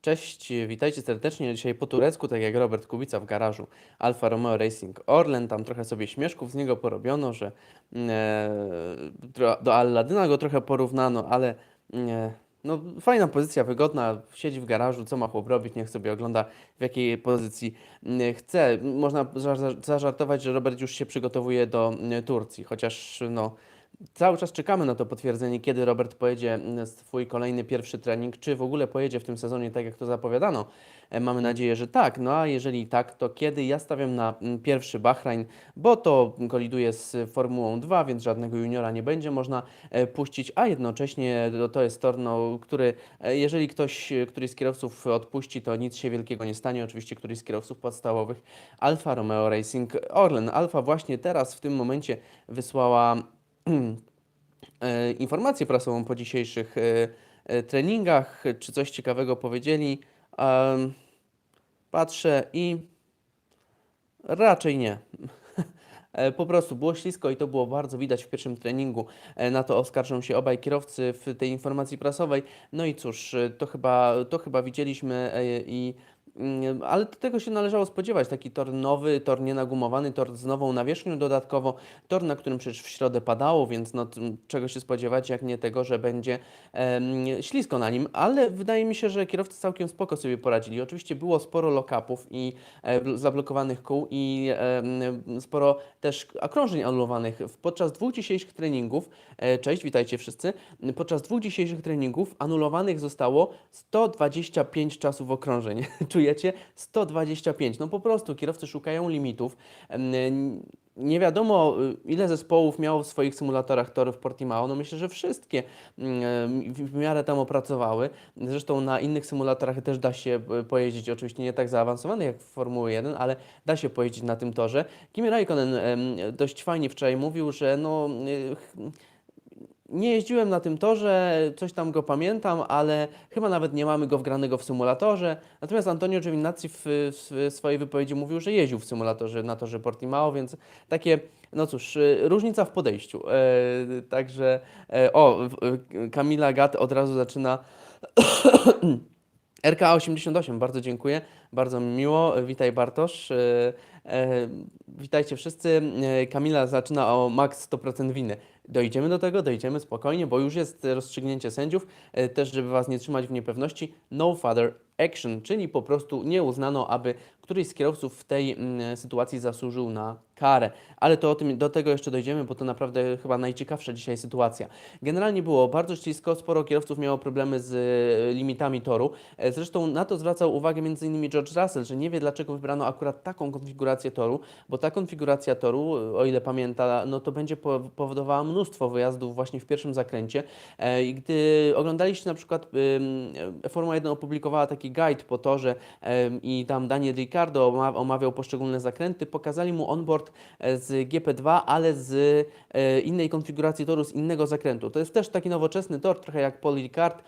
Cześć, witajcie serdecznie. Dzisiaj po turecku, tak jak Robert Kubica w garażu Alfa Romeo Racing Orlen. Tam trochę sobie śmieszków z niego porobiono, że e, do Alladyna go trochę porównano, ale e, no, fajna pozycja, wygodna. Siedzi w garażu, co ma chłop robić, niech sobie ogląda w jakiej pozycji mm, chce. Można za- za- zażartować, że Robert już się przygotowuje do mm, Turcji, chociaż no. Cały czas czekamy na to potwierdzenie, kiedy Robert pojedzie mm, swój kolejny pierwszy trening, czy w ogóle pojedzie w tym sezonie tak, jak to zapowiadano. E, Mamy nadzieję, że tak. No a jeżeli tak, to kiedy? Ja stawiam na mm, pierwszy Bahrain, bo to koliduje z Formułą 2, więc żadnego juniora nie będzie można e, puścić, a jednocześnie to- jest tor, no, który, e, jeżeli ktoś, któryś z kierowców odpuści, to nic się wielkiego nie stanie. Oczywiście któryś z kierowców podstawowych Alfa Romeo Racing Orlen. Alfa właśnie teraz, w tym momencie wysłała informację prasową po dzisiejszych e, e, treningach, czy coś ciekawego powiedzieli. Patrzę i raczej nie. E, Po prostu było ślisko i to było bardzo widać w pierwszym treningu. E, Na to oskarżą się obaj kierowcy w tej informacji prasowej. No i cóż, e, to chyba, to chyba widzieliśmy e, i mm, ale tego się należało spodziewać. Taki tor nowy, tor nienagumowany, tor z nową nawierzchnią dodatkowo, tor, na którym przecież w środę padało, więc no, czego się spodziewać, jak nie tego, że będzie em, ślisko na nim, ale wydaje mi się, że kierowcy całkiem spoko sobie poradzili. Oczywiście było sporo lock-upów i e, bl- zablokowanych kół i em, sporo też okrążeń anulowanych. Podczas dwóch dzisiejszych treningów, e, cześć, witajcie wszyscy, podczas dwóch dzisiejszych treningów anulowanych zostało 125 czasów okrążeń. Czujecie? 125. No po prostu kierowcy szukają limitów. Nie wiadomo, y, ile zespołów miało w swoich symulatorach torów Portimao. No myślę, że wszystkie mm, w w miarę tam opracowały. Zresztą na innych symulatorach też da się y, pojeździć, oczywiście nie tak zaawansowanych jak w Formuły 1, ale da się pojeździć na tym torze. Kimi Raikkonen dość fajnie wczoraj mówił, że no, y, nie jeździłem na tym torze, coś tam go pamiętam, ale chyba nawet nie mamy go wgranego w symulatorze. Natomiast Antonio Giovinazzi w, w swojej wypowiedzi mówił, że jeździł w symulatorze na torze Portimao, więc takie, no cóż, y, różnica w podejściu. E, także, e, o, w- y, Kamila Gat od razu zaczyna RK88, bardzo dziękuję, bardzo mi miło. Witaj Bartosz. E, e, witajcie wszyscy. E, Kamila zaczyna o max 100% winy. Dojdziemy do tego, dojdziemy spokojnie, bo już jest rozstrzygnięcie sędziów. E, też, żeby Was nie trzymać w niepewności, no further action, czyli po prostu nie uznano, aby któryś z kierowców w tej mm, sytuacji zasłużył na karę. Ale to o tym, do tego jeszcze dojdziemy, bo to naprawdę chyba najciekawsza dzisiaj sytuacja. Generalnie było bardzo ślisko, sporo kierowców miało problemy z e, limitami toru. E, Zresztą na to zwracał uwagę m.in. George Russell, że nie wie dlaczego wybrano akurat taką konfigurację toru, bo ta konfiguracja toru, o ile pamięta, no to będzie po- powodowała mnóstwo wyjazdów właśnie w pierwszym zakręcie. E, I gdy oglądaliście na przykład, e, Formuła 1 opublikowała taki guide po torze i tam Daniel Ricciardo oma- omawiał poszczególne zakręty, pokazali mu onboard e, z GP2, ale z e, innej konfiguracji toru, z innego zakrętu. To jest też taki nowoczesny tor, trochę jak Paul Ricard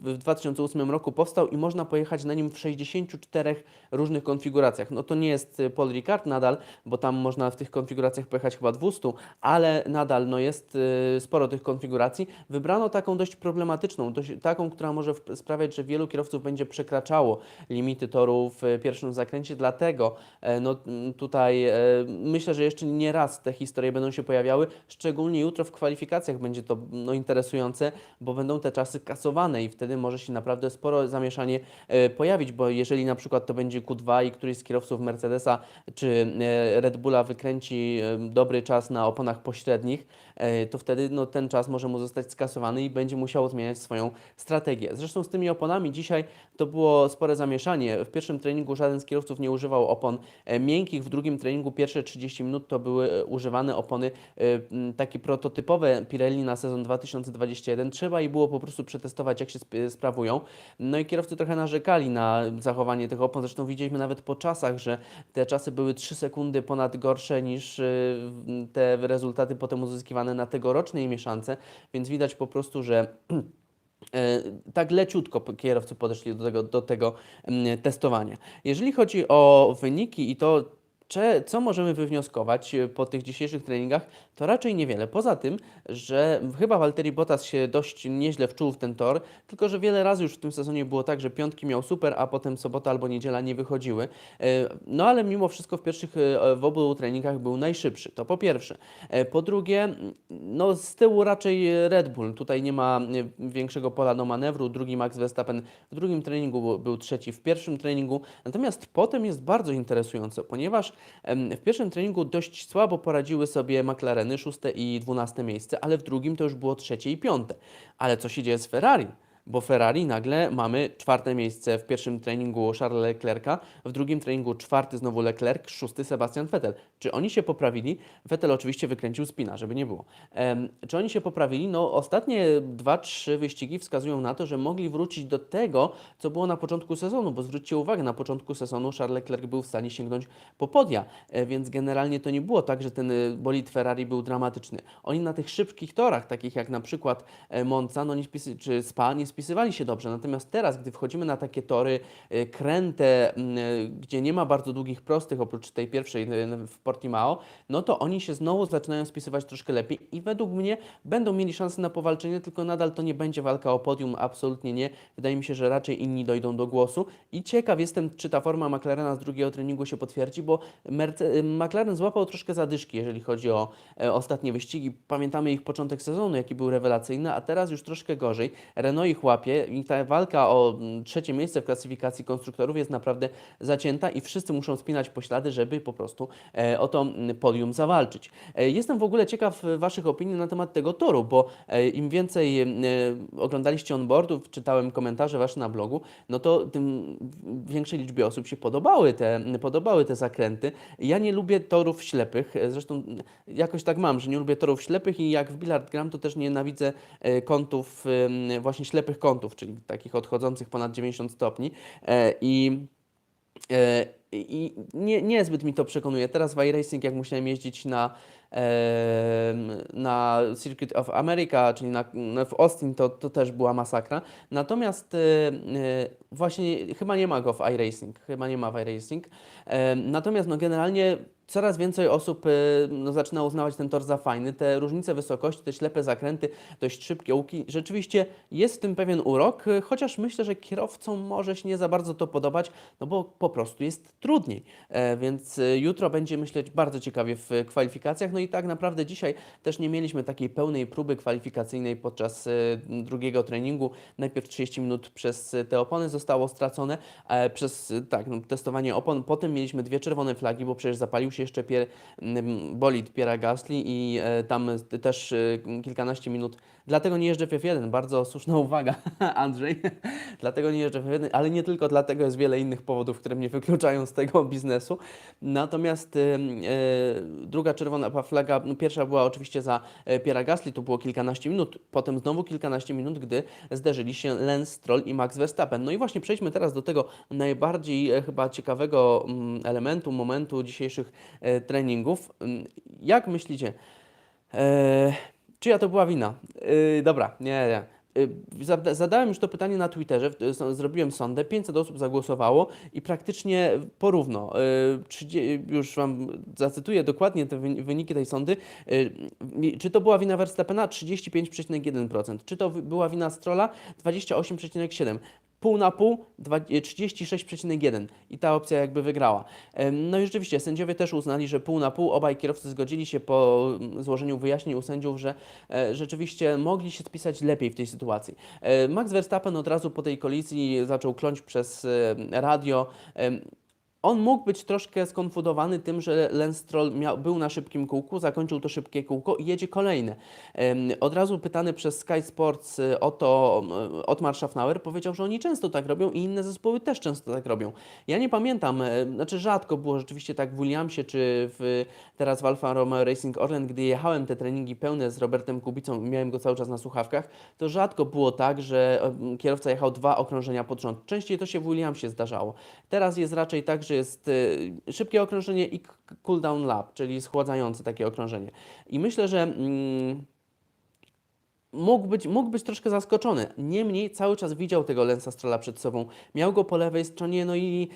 w 2008 roku powstał i można pojechać na nim w 64 różnych konfiguracjach. No to nie jest e, Paul Ricard nadal, bo tam można w tych konfiguracjach pojechać chyba 200, ale nadal no jest sporo tych konfiguracji. Wybrano taką dość problematyczną, dość, taką, która może sprawiać, że wielu kierowców będzie przekraczało limity toru w pierwszym zakręcie, dlatego e, no, tutaj e, myślę, że jeszcze nie raz te historie będą się pojawiały, szczególnie jutro w kwalifikacjach będzie to no, interesujące, bo będą te czasy kasowane i wtedy może się naprawdę sporo zamieszanie e, pojawić, bo jeżeli na przykład to będzie Q2 i któryś z kierowców Mercedesa czy Red Bulla wykręci dobry czas na oponach pośrednich, to wtedy no, ten czas może mu zostać skasowany i będzie musiał zmieniać swoją strategię. Zresztą z tymi oponami dzisiaj to było spore zamieszanie. W pierwszym treningu żaden z kierowców nie używał opon e, miękkich, w drugim treningu pierwsze 30 minut to były e, używane opony e, takie prototypowe Pirelli na sezon 2021. Trzeba i było po prostu przetestować, jak się sp- sprawują. No i kierowcy trochę narzekali na zachowanie tych opon. Zresztą widzieliśmy nawet po czasach, że te czasy były 3 sekundy ponad gorsze niż te rezultaty potem uzyskiwane na tegorocznej mieszance, więc widać po prostu, że tak leciutko kierowcy podeszli do tego, do tego mm, testowania. Jeżeli chodzi o wyniki i to, co możemy wywnioskować e, po tych dzisiejszych treningach? To raczej niewiele. Poza tym, że chyba Valtteri Bottas się dość nieźle wczuł w ten tor, tylko że wiele razy już w tym sezonie było tak, że piątki miał super, a potem sobota albo niedziela nie wychodziły. E, No ale mimo wszystko w pierwszych, e, w obu treningach był najszybszy. To po pierwsze. E, Po drugie, no z tyłu raczej Red Bull. Tutaj nie ma większego pola do manewru. Drugi Max Verstappen w drugim treningu był- trzeci w pierwszym treningu. Natomiast potem jest bardzo interesująco, ponieważ w pierwszym treningu dość słabo poradziły sobie McLareny, szóste i dwunaste miejsce, ale w drugim to już było trzecie i piąte. Ale co się dzieje z Ferrari? Bo Ferrari nagle mamy czwarte miejsce w pierwszym treningu Charlesa Leclerca, w drugim treningu czwarty znowu Leclerc, szósty Sebastian Vettel. Czy oni się poprawili? Vettel oczywiście wykręcił spina, żeby nie było. Em, czy oni się poprawili? No ostatnie dwa, trzy wyścigi wskazują na to, że mogli wrócić do tego, co było na początku sezonu, bo zwróćcie uwagę, na początku sezonu Charles Leclerc był w stanie sięgnąć po podia, e, więc generalnie to nie było tak, że ten e, bolid Ferrari był dramatyczny. Oni na tych szybkich torach, takich jak na przykład e, Monza no nie spisy, czy Spa, nie spisywali się dobrze. Natomiast teraz, gdy wchodzimy na takie tory e, kręte, m, e, gdzie nie ma bardzo długich prostych, oprócz tej pierwszej e, w Portimao, no to oni się znowu zaczynają spisywać troszkę lepiej i według mnie będą mieli szansę na powalczenie, tylko nadal to nie będzie walka o podium, absolutnie nie. Wydaje mi się, że raczej inni dojdą do głosu i ciekaw jestem, czy ta forma McLarena z drugiego treningu się potwierdzi, bo Merce- McLaren złapał troszkę zadyszki, jeżeli chodzi o e, ostatnie wyścigi. Pamiętamy ich początek sezonu, jaki był rewelacyjny, a teraz już troszkę gorzej. Renault ich łapie i ta walka o mm, trzecie miejsce w klasyfikacji konstruktorów jest naprawdę zacięta i wszyscy muszą spinać poślady, żeby po prostu e, o to mm, podium zawalczyć. E, Jestem w ogóle ciekaw e, Waszych opinii na temat tego toru, bo im więcej oglądaliście onboardów, czytałem komentarze Wasze na blogu, no to tym większej liczbie osób się podobały te, podobały te zakręty. Ja nie lubię torów ślepych, zresztą jakoś tak mam, że nie lubię torów ślepych i jak w bilard gram, to też nienawidzę kątów, właśnie ślepych kątów, czyli takich odchodzących ponad 90 stopni E, i E, I nie, niezbyt mi to przekonuje. Teraz w iRacing, jak musiałem jeździć na, na Circuit of America, czyli na, w Austin, to, to też była masakra. Natomiast e, właśnie chyba nie ma go w iRacing. Chyba nie ma w iRacing. Natomiast no, generalnie coraz więcej osób e, no, zaczyna uznawać ten tor za fajny. Te różnice wysokości, te ślepe zakręty, dość szybkie łuki. Rzeczywiście jest w tym pewien urok, e, chociaż myślę, że kierowcom może się nie za bardzo to podobać, no bo po prostu jest trudniej. E, Więc jutro będzie myśleć bardzo ciekawie w kwalifikacjach. No i tak naprawdę dzisiaj też nie mieliśmy takiej pełnej próby kwalifikacyjnej podczas drugiego treningu. Najpierw 30 minut przez te opony zostało stracone, przez tak, no, testowanie opon. Potem mieliśmy dwie czerwone flagi, bo przecież zapalił się jeszcze pier, bolid Piera Gasly i e, tam też e, kilkanaście minut. Dlatego nie jeżdżę w F1. Bardzo słuszna uwaga, Andrzej. dlatego nie jeżdżę w F1, ale nie tylko dlatego, jest wiele innych powodów, które mnie wykluczają z tego biznesu. Natomiast e, druga czerwona flaga, no pierwsza była oczywiście za e, Piera Gasly, to było kilkanaście minut. Potem znowu kilkanaście minut, gdy zderzyli się Lance Stroll i Max Verstappen. No i właśnie przejdźmy teraz do tego najbardziej e, chyba ciekawego mm, elementu, momentu dzisiejszych treningów. Mm, Jak myślicie, czyja to była wina? E, dobra, nie, nie. Zada- Zadałem już to pytanie na Twitterze, zrobiłem sondę, 500 osób zagłosowało i praktycznie porówno. 30, już Wam zacytuję dokładnie te wyni- wyniki tej sondy. Mi- Czy to była wina Verstappena? 35,1%. Czy to była wina Strolla? 28,7%. Pół na pół, dwa- e, 36,1 i ta opcja jakby wygrała. No i rzeczywiście sędziowie też uznali, że pół na pół, obaj kierowcy zgodzili się po mm, złożeniu wyjaśnień u sędziów, że e, rzeczywiście mogli się spisać lepiej w tej sytuacji. E, Max Verstappen od razu po tej kolizji zaczął kląć przez radio. On mógł być troszkę skonfudowany tym, że Lance Stroll miał, był na szybkim kółku, zakończył to szybkie kółko i jedzie kolejne. Od razu pytany przez Sky Sports y, o to y, Otmar Schaffnauer powiedział, że oni często tak robią i inne zespoły też często tak robią. Ja nie pamiętam, e, znaczy rzadko było rzeczywiście tak w Williamsie czy w, teraz w Alfa Romeo Racing Orlen, gdy jechałem te treningi pełne z Robertem Kubicą i miałem go cały czas na słuchawkach, to rzadko było tak, że kierowca jechał dwa okrążenia pod rząd. Częściej to się w Williamsie zdarzało. Teraz jest raczej tak, że jest e, szybkie okrążenie i k- cool down lap, czyli schładzające takie okrążenie. I myślę, że mm, mógł być, mógł być troszkę zaskoczony. Niemniej cały czas widział tego Lensa Strolla przed sobą. Miał go po lewej stronie, no i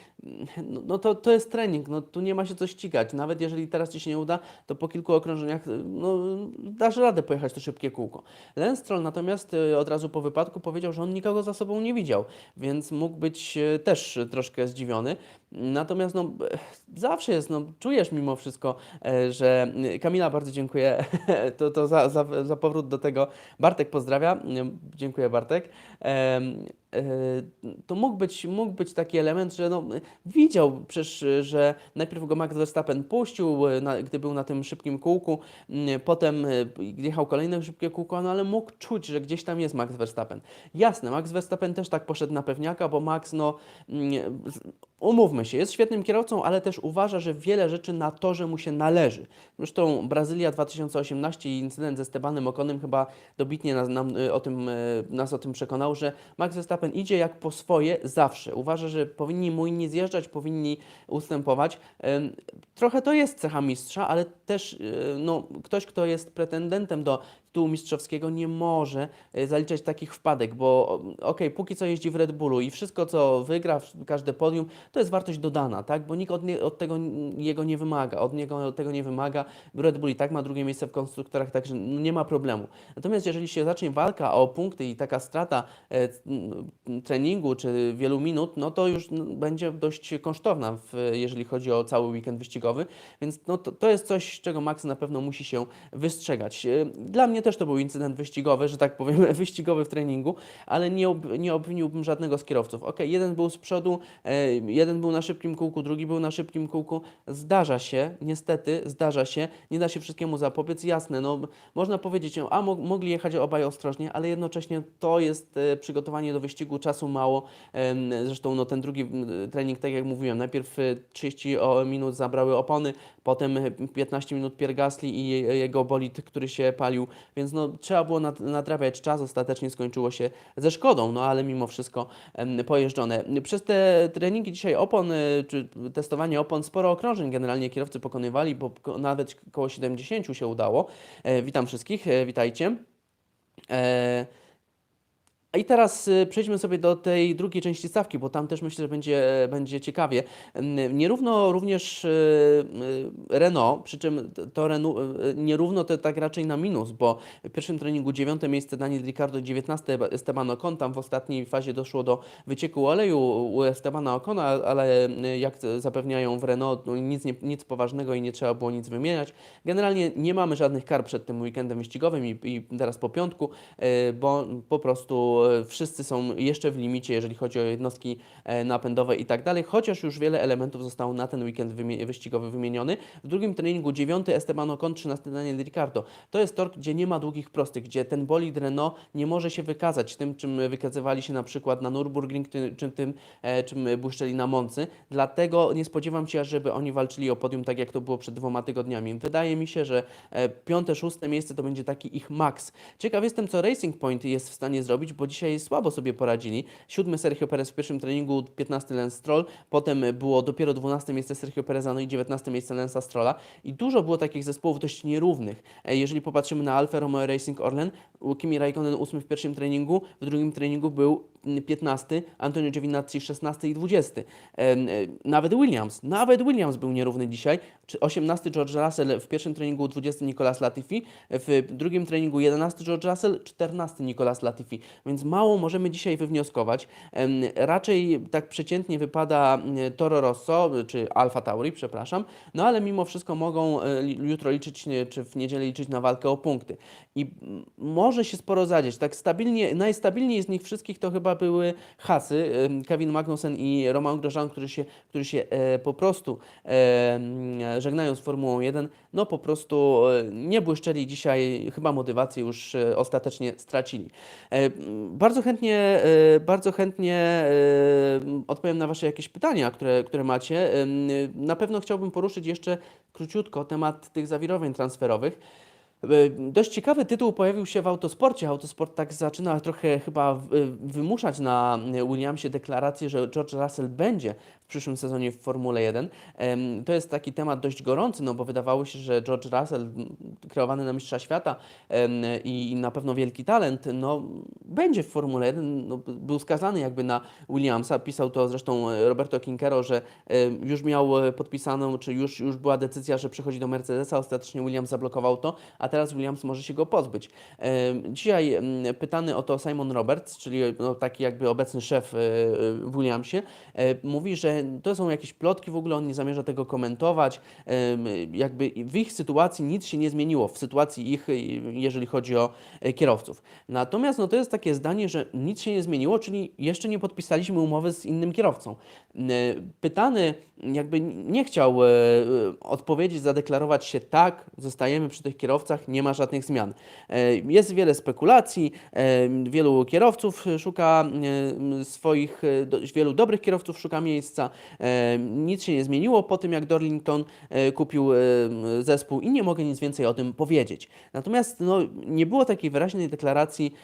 no, no to, to jest trening, no tu nie ma się co ścigać. Nawet jeżeli teraz Ci się nie uda, to po kilku okrążeniach no, dasz radę pojechać to szybkie kółko. Lens Stroll natomiast y, od razu po wypadku powiedział, że on nikogo za sobą nie widział, więc mógł być y, też troszkę zdziwiony. Natomiast no, zawsze jest, no, czujesz mimo wszystko, e, że Kamila, bardzo dziękuję to, to za, za, za powrót do tego. Bartek pozdrawia. Dziękuję Bartek. E, To mógł być, mógł być taki element, że no, widział przecież, że najpierw go Max Verstappen puścił, e, na, gdy był na tym szybkim kółku, m, potem jechał kolejne szybkie kółko, no ale mógł czuć, że gdzieś tam jest Max Verstappen. Jasne, Max Verstappen też tak poszedł na pewniaka, bo Max, no, mm, umówmy się, jest świetnym kierowcą, ale też uważa, że wiele rzeczy na torze mu się należy. Zresztą Brazylia 2018 i incydent ze Stebanem Okonem chyba dobitnie nas, nam, y, o tym, y, nas o tym przekonał, że Max Verstappen idzie jak po swoje zawsze. Uważa, że powinni mu inni zjeżdżać, powinni ustępować. Trochę to jest cecha mistrza, ale też y, no, ktoś, kto jest pretendentem do tytułu mistrzowskiego nie może y, zaliczać takich wpadek, bo okej, póki co jeździ w Red Bullu i wszystko, co wygra, każde podium, to jest wartość dodana, tak? Bo nikt od, nie, od tego jego nie wymaga, od niego tego nie wymaga. Red Bull i tak ma drugie miejsce w konstruktorach, także nie ma problemu. Natomiast jeżeli się zacznie walka o punkty i taka strata e, treningu czy wielu minut, no to już będzie dość kosztowna, w, jeżeli chodzi o cały weekend wyścigowy, więc no to, to jest coś, czego Max na pewno musi się wystrzegać. E, Dla mnie też to był incydent wyścigowy, że tak powiem, wyścigowy w treningu, ale nie, ob, nie obwiniłbym żadnego z kierowców. Ok, jeden był z przodu, e, jeden był na szybkim kółku, drugi był na szybkim kółku. Zdarza się, niestety, zdarza się, nie da się wszystkiemu zapobiec. Jasne, no można powiedzieć, a mo mogli jechać obaj ostrożnie, ale jednocześnie to jest e, przygotowanie do wyścigu, czasu mało. Zresztą no, ten drugi trening, tak jak mówiłem, najpierw e, 30 o- minut zabrały opony, potem e, 15 minut Pierre Gasly i je- jego bolid, który się palił, więc no, trzeba było nad, nadrabiać czas. Ostatecznie skończyło się ze szkodą, no ale mimo wszystko pojeżdżone. Przez te treningi dzisiaj opon, e, czy testowanie opon, sporo okrążeń generalnie kierowcy pokonywali, bo nawet koło 70 się udało. E, witam wszystkich, e, witajcie. E, i teraz y, przejdźmy sobie do tej drugiej części stawki, bo tam też myślę, że będzie, będzie ciekawie. Nierówno również y, y, Renault, przy czym to Renault, nierówno to tak raczej na minus, bo w pierwszym treningu dziewiąte miejsce Daniel Ricciardo, 19 Esteban Ocon, tam w ostatniej fazie doszło do wycieku oleju u Estebana Ocona, ale jak zapewniają w Renault, no nic, nie, nic poważnego i nie trzeba było nic wymieniać. Generalnie nie mamy żadnych kar przed tym weekendem wyścigowym i, i teraz po piątku, bo po prostu wszyscy są jeszcze w limicie, jeżeli chodzi o jednostki e, napędowe i tak dalej, chociaż już wiele elementów zostało na ten weekend wyścigowy wymieniony. W drugim treningu 9 Esteban Ocon, 13 Daniel Ricciardo. To jest tor, gdzie nie ma długich prostych, gdzie ten bolid Renault nie może się wykazać tym, czym wykazywali się na przykład na Nürburgring, ty- czy tym, e, czym błyszczeli na Moncy. Dlatego nie spodziewam się, żeby oni walczyli o podium tak, jak to było przed dwoma tygodniami. Wydaje mi się, że e, piąte, szóste miejsce to będzie taki ich maks. Ciekaw jestem, co Racing Point jest w stanie zrobić, bo dzisiaj słabo sobie poradzili. Siódmy Sergio Perez w pierwszym treningu, 15 Lance Stroll, potem było dopiero 12 miejsce Sergio Pereza, no i 19 miejsce Lensa Strolla. I dużo było takich zespołów dość nierównych. E, Jeżeli popatrzymy na Alfa Romeo Racing Orlen, Kimi Raikkonen 8 w pierwszym treningu, w drugim treningu był mm, 15, Antonio Giovinazzi 16 i 20. Em, e, Nawet Williams, nawet Williams był nierówny dzisiaj. Czy 18 George Russell w pierwszym treningu, 20 Nicolas Latifi, w drugim treningu 11 George Russell, 14 Nicolas Latifi. Więc mało możemy dzisiaj wywnioskować. Raczej tak przeciętnie wypada mm, Toro Rosso, czy Alfa Tauri, przepraszam, no ale mimo wszystko mogą e, jutro liczyć, nie, czy w niedzielę liczyć na walkę o punkty. I może się sporo zadzieć. Tak stabilnie, najstabilniej z nich wszystkich to chyba były Hasy, Kevin Magnussen i Romain Grosjean, którzy się, którzy się e, po prostu e, żegnają z Formułą 1. No po prostu e, nie błyszczeli dzisiaj, chyba motywację już e, ostatecznie stracili. E, Bardzo chętnie, bardzo chętnie odpowiem na Wasze jakieś pytania, które, które macie. Na pewno chciałbym poruszyć jeszcze króciutko temat tych zawirowań transferowych. Dość ciekawy tytuł pojawił się w autosporcie. Autosport tak zaczyna trochę chyba wymuszać na Williamsie deklarację, że George Russell będzie w przyszłym sezonie w Formule 1. Em, To jest taki temat dość gorący, no bo wydawało się, że George Russell, kreowany na mistrza świata i na pewno wielki talent, no będzie w Formule 1. No, był skazany jakby na Williamsa. Pisał to zresztą e, Roberto Quincero, że już miał e, podpisaną, czy już, już była decyzja, że przechodzi do Mercedesa. Ostatecznie Williams zablokował to, a teraz Williams może się go pozbyć. Dzisiaj pytany o to Simon Roberts, czyli no, taki jakby obecny szef e, w Williamsie, mówi, że to są jakieś plotki, w ogóle on nie zamierza tego komentować. Jakby w ich sytuacji nic się nie zmieniło, w sytuacji ich, jeżeli chodzi o e, kierowców. Natomiast no, to jest takie zdanie, że nic się nie zmieniło, czyli jeszcze nie podpisaliśmy umowy z innym kierowcą. E, Pytany jakby nie chciał e, odpowiedzieć, zadeklarować się tak, zostajemy przy tych kierowcach, nie ma żadnych zmian. Jest wiele spekulacji, wielu kierowców szuka swoich, wielu dobrych kierowców szuka miejsca. E, Nic się nie zmieniło po tym, jak Dorlington e, kupił e, zespół i nie mogę nic więcej o tym powiedzieć. Natomiast no, nie było takiej wyraźnej deklaracji,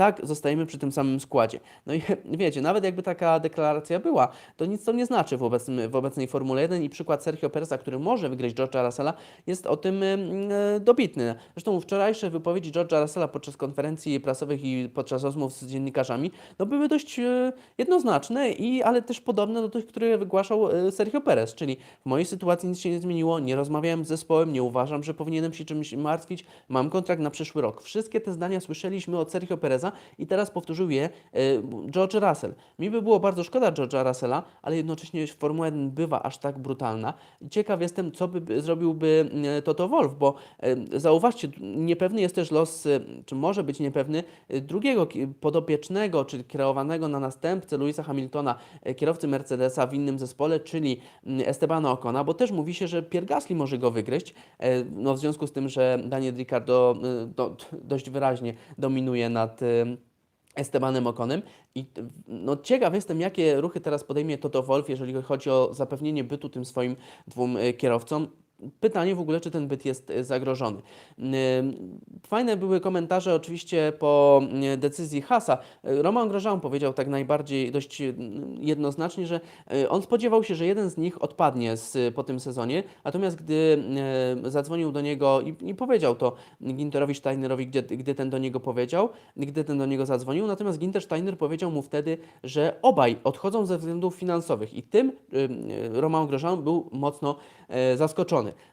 tak, zostajemy przy tym samym składzie. No i wiecie, nawet jakby taka deklaracja była, to nic to nie znaczy w, obecnym, w obecnej Formule 1 i przykład Sergio Pereza, który może wygrać George'a Russella, jest o tym e, dobitny. Zresztą wczorajsze wypowiedzi George'a Russella podczas konferencji prasowych i podczas rozmów z dziennikarzami no były dość e, jednoznaczne, i, ale też podobne do tych, które wygłaszał e, Sergio Perez, czyli w mojej sytuacji nic się nie zmieniło, nie rozmawiałem z zespołem, nie uważam, że powinienem się czymś martwić, mam kontrakt na przyszły rok. Wszystkie te zdania słyszeliśmy od Sergio Pereza i teraz powtórzył je e, George Russell. Mi by było bardzo szkoda George'a Russella, ale jednocześnie Formuła 1 bywa aż tak brutalna. Ciekaw jestem, co by by zrobiłby e, Toto Wolff, bo e, zauważcie, niepewny jest też los, czy może być niepewny, drugiego podopiecznego, czy kreowanego na następcę Louisa Hamiltona, kierowcy Mercedesa w innym zespole, czyli Estebana Ocona, bo też mówi się, że Pierre Gasly może go wygryźć, no w związku z tym, że Daniel Ricciardo do, dość wyraźnie dominuje nad Estebanem Okonem. I no, ciekaw jestem, jakie ruchy teraz podejmie Toto Wolff, jeżeli chodzi o zapewnienie bytu tym swoim dwóm e, kierowcom. Pytanie w ogóle, czy ten byt jest e, zagrożony. Fajne były komentarze oczywiście po e, decyzji Hasa. E, Roman Grosjean powiedział tak najbardziej dość jednoznacznie, że on spodziewał się, że jeden z nich odpadnie z, po tym sezonie, natomiast gdy zadzwonił do niego i, i powiedział to Ginterowi Steinerowi, gdzie, gdy ten do niego powiedział, gdy ten do niego zadzwonił, natomiast Ginter Steiner powiedział mu wtedy, że obaj odchodzą ze względów finansowych i tym Roman Grosjean był mocno e,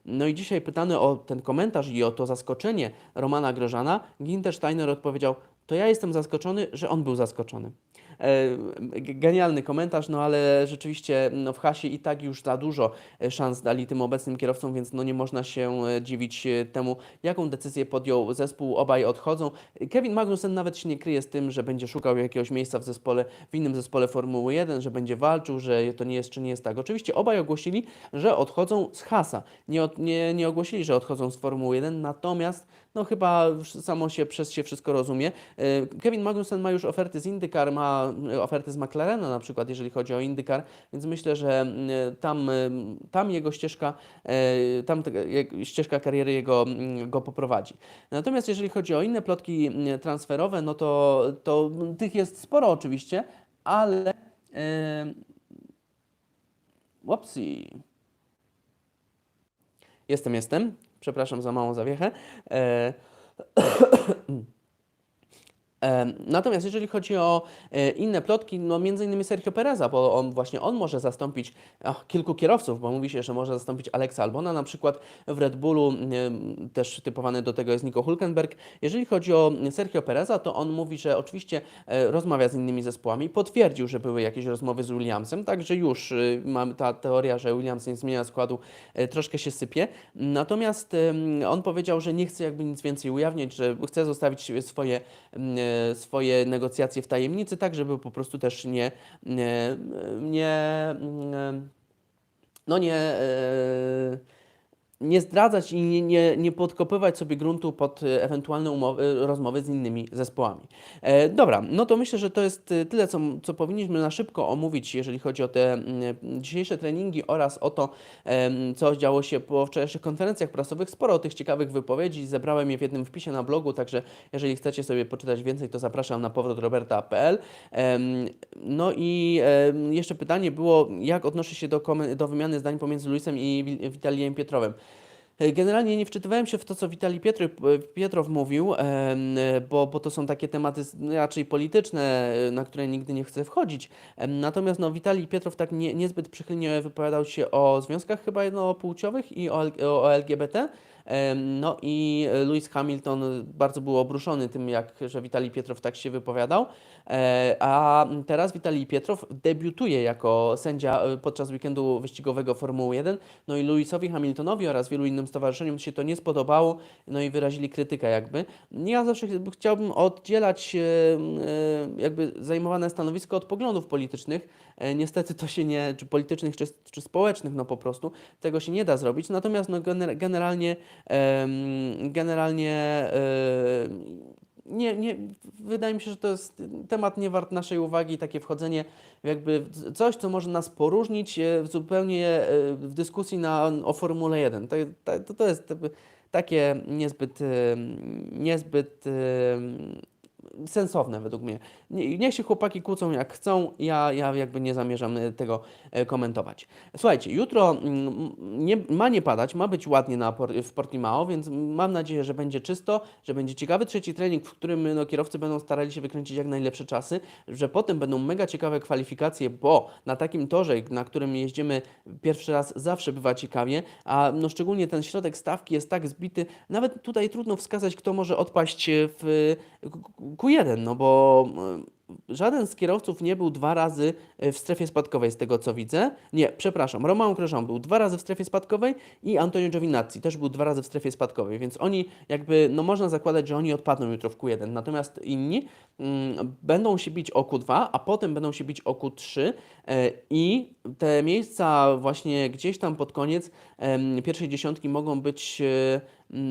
No i dzisiaj pytany o ten komentarz i o to zaskoczenie Romana Grosjeana, Ginter Steiner odpowiedział, to ja jestem zaskoczony, że on był zaskoczony. E, Genialny komentarz, no ale rzeczywiście no, w Hasie i tak już za dużo e, szans dali tym obecnym kierowcom, więc no nie można się e, dziwić temu, jaką decyzję podjął zespół. Obaj odchodzą. Kevin Magnussen nawet się nie kryje z tym, że będzie szukał jakiegoś miejsca w zespole, w innym zespole Formuły 1, że będzie walczył, że to nie jest czy nie jest tak. Oczywiście obaj ogłosili, że odchodzą z Hasa. Nie, od, nie, nie ogłosili, że odchodzą z Formuły 1, natomiast no chyba samo się przez się wszystko rozumie. E, Kevin Magnussen ma już oferty z IndyCar, ma e, oferty z McLarena na przykład, jeżeli chodzi o IndyCar, więc myślę, że mm, tam, tam jego ścieżka, tam ścieżka kariery jego mm, go poprowadzi. Natomiast jeżeli chodzi o inne plotki transferowe, no to, to tych jest sporo oczywiście, ale Wopsi. Jestem, jestem. Przepraszam za małą zawiechę. E, Natomiast jeżeli chodzi o e, inne plotki, no między innymi Sergio Pereza, bo on właśnie on może zastąpić kilku kierowców, bo mówi się, że może zastąpić Alexa Albona na przykład w Red Bullu, też typowany do tego jest Nico Hulkenberg. Jeżeli chodzi o Sergio Pereza, to on mówi, że oczywiście e, rozmawia z innymi zespołami, potwierdził, że były jakieś rozmowy z Williamsem, także już y, mamy ta teoria, że Williams nie zmienia składu, e, troszkę się sypie. Natomiast on powiedział, że nie chce jakby nic więcej ujawniać, że chce zostawić swoje, swoje negocjacje w tajemnicy, tak żeby po prostu też nie, nie, nie mm, no nie, e, nie zdradzać i nie, nie, nie podkopywać sobie gruntu pod e, ewentualne umowy, rozmowy z innymi zespołami. E, dobra, no to myślę, że to jest e, tyle, co, co powinniśmy na szybko omówić, jeżeli chodzi o te dzisiejsze treningi oraz o to, co działo się po wczorajszych konferencjach prasowych. Sporo tych ciekawych wypowiedzi, zebrałem je w jednym wpisie na blogu, także jeżeli chcecie sobie poczytać więcej, to zapraszam na powrotroberta.pl. Em, No i em, jeszcze pytanie było, jak odnoszę się do, do wymiany zdań pomiędzy Luisem i Wi- Witalijem Pietrowem. E, Generalnie nie wczytywałem się w to, co Witalij Pietry, Pietrow mówił, e, bo, bo to są takie tematy raczej polityczne, e, na które nigdy nie chcę wchodzić. Natomiast no, Witalij Pietrow tak nie, niezbyt przychylnie wypowiadał się o związkach chyba jednopłciowych i o, o LGBT. No i Lewis Hamilton bardzo był obruszony tym, jak, że Witalij Pietrow tak się wypowiadał. E, A teraz Witalij Pietrow debiutuje jako sędzia e, podczas weekendu wyścigowego Formuły 1. No i Lewisowi Hamiltonowi oraz wielu innym stowarzyszeniom się to nie spodobało, no i wyrazili krytykę jakby. Ja zawsze ch- chciałbym oddzielać e, jakby zajmowane stanowisko od poglądów politycznych. E, Niestety to się nie, czy politycznych, czy, czy społecznych, no po prostu tego się nie da zrobić. Natomiast no gener- generalnie, generalnie e, nie, nie, wydaje mi się, że to jest temat nie wart naszej uwagi, takie wchodzenie jakby coś, co może nas poróżnić e, zupełnie w dyskusji na, o Formule 1. To, to, to jest takie niezbyt, niezbyt sensowne według mnie. Nie- Niech się chłopaki kłócą jak chcą, ja, ja jakby nie zamierzam e, tego e, komentować. Słuchajcie, jutro mm, nie, ma nie padać, ma być ładnie na, w Portimao, więc mam nadzieję, że będzie czysto, że będzie ciekawy trzeci trening, w którym no, kierowcy będą starali się wykręcić jak najlepsze czasy, że potem będą mega ciekawe kwalifikacje, bo na takim torze, na którym jeździmy pierwszy raz, zawsze bywa ciekawie, a no, szczególnie ten środek stawki jest tak zbity, nawet tutaj trudno wskazać, kto może odpaść w Q1, no bo e, żaden z kierowców nie był dwa razy e, w strefie spadkowej, z tego co widzę. Nie, przepraszam, Romain Grosjean był dwa razy w strefie spadkowej i Antonio Giovinazzi też był dwa razy w strefie spadkowej, więc oni jakby, no można zakładać, że oni odpadną jutro w Q1, natomiast inni mm, będą się bić o Q2, a potem będą się bić o Q3 e, i te miejsca właśnie gdzieś tam pod koniec pierwszej dziesiątki mogą być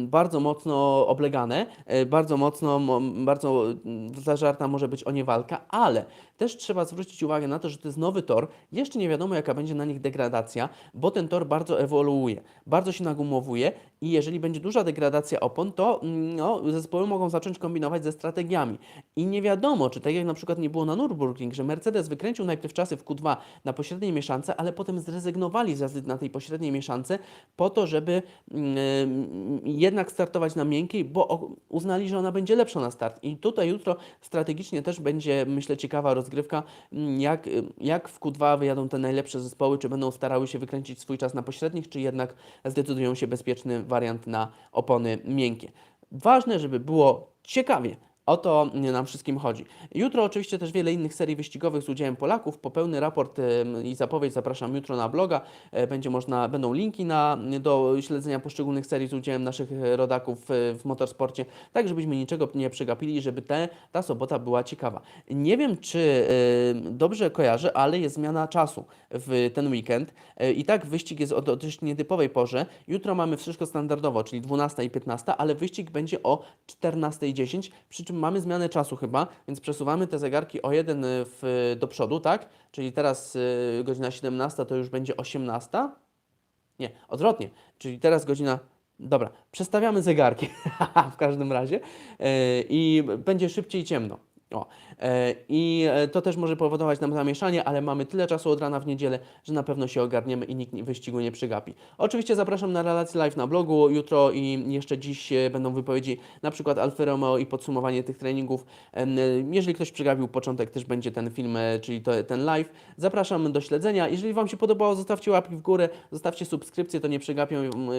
bardzo mocno oblegane, e, bardzo mocno, mo- bardzo mm, zażarta może być o nie walka, ale też trzeba zwrócić uwagę na to, że to jest nowy tor, jeszcze nie wiadomo jaka będzie na nich degradacja, bo ten tor bardzo ewoluuje, bardzo się nagumowuje i jeżeli będzie duża degradacja opon, to mm, no, zespoły mogą zacząć kombinować ze strategiami. I nie wiadomo, czy tak jak na przykład nie było na Nürburgring, że Mercedes wykręcił najpierw czasy w Q2 na pośredniej mieszance, ale potem zrezygnowali z jazdy na tej pośredniej mieszance po to, żeby mm, jednak startować na miękkiej, bo uznali, że ona będzie lepsza na start. I tutaj jutro strategicznie też będzie, myślę, ciekawa rozgrywka, mm, jak, y, jak w Q2 wyjadą te najlepsze zespoły, czy będą starały się wykręcić swój czas na pośrednich, czy jednak zdecydują się bezpieczny wariant na opony miękkie. Ważne, żeby było ciekawie. O to nam wszystkim chodzi. Jutro oczywiście też wiele innych serii wyścigowych z udziałem Polaków. Po pełny raport i zapowiedź zapraszam jutro na bloga. E, Będzie można, będą linki na, do śledzenia poszczególnych serii z udziałem naszych e, rodaków e, w motorsporcie, tak żebyśmy niczego nie przegapili, żeby te, ta sobota była ciekawa. Nie wiem, czy dobrze kojarzę, ale jest zmiana czasu w ten weekend i tak wyścig jest o do- dość nietypowej porze. Jutro mamy wszystko standardowo, czyli 12 i 15, ale wyścig będzie o 14.10, przy czym mamy zmianę czasu chyba, więc przesuwamy te zegarki o jeden e, w, do przodu, tak? Czyli teraz e, godzina 17 to już będzie 18. Nie, odwrotnie. Czyli teraz godzina. Dobra, przestawiamy zegarki w każdym razie e, i będzie szybciej ciemno. O, e, I e, to też może powodować nam zamieszanie, ale mamy tyle czasu od rana w niedzielę, że na pewno się ogarniemy i nikt ni- wyścigu nie przegapi. Oczywiście zapraszam na relację live na blogu. Jutro i jeszcze dziś e, będą wypowiedzi na przykład Alfa Romeo i podsumowanie tych treningów. Jeżeli ktoś przegapił początek, też będzie ten film, czyli to, ten live. Zapraszam do śledzenia. Jeżeli Wam się podobało, zostawcie łapki w górę, zostawcie subskrypcję, to nie, przegapią,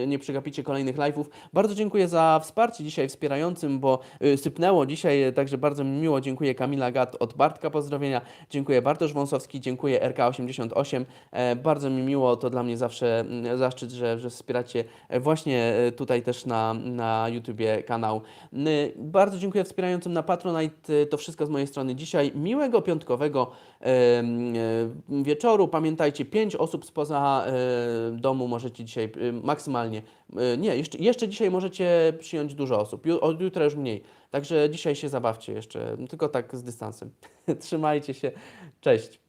nie przegapicie kolejnych live'ów. Bardzo dziękuję za wsparcie dzisiaj wspierającym, bo sypnęło dzisiaj, także bardzo mi miło, dziękuję dziękuję Kamila Gat od Bartka, pozdrowienia, dziękuję Bartosz Wąsowski, dziękuję RK88, e, bardzo mi miło, to dla mnie zawsze mm, zaszczyt, że, że wspieracie e, właśnie e, tutaj też na, na YouTubie kanał. Bardzo dziękuję wspierającym na Patronite, to wszystko z mojej strony dzisiaj, miłego piątkowego wieczoru, pamiętajcie, pięć osób spoza domu możecie dzisiaj maksymalnie, nie, jeszcze, jeszcze dzisiaj możecie przyjąć dużo osób, od jutra już mniej, także dzisiaj się zabawcie jeszcze, tylko tak z dystansem. Trzymajcie się, cześć.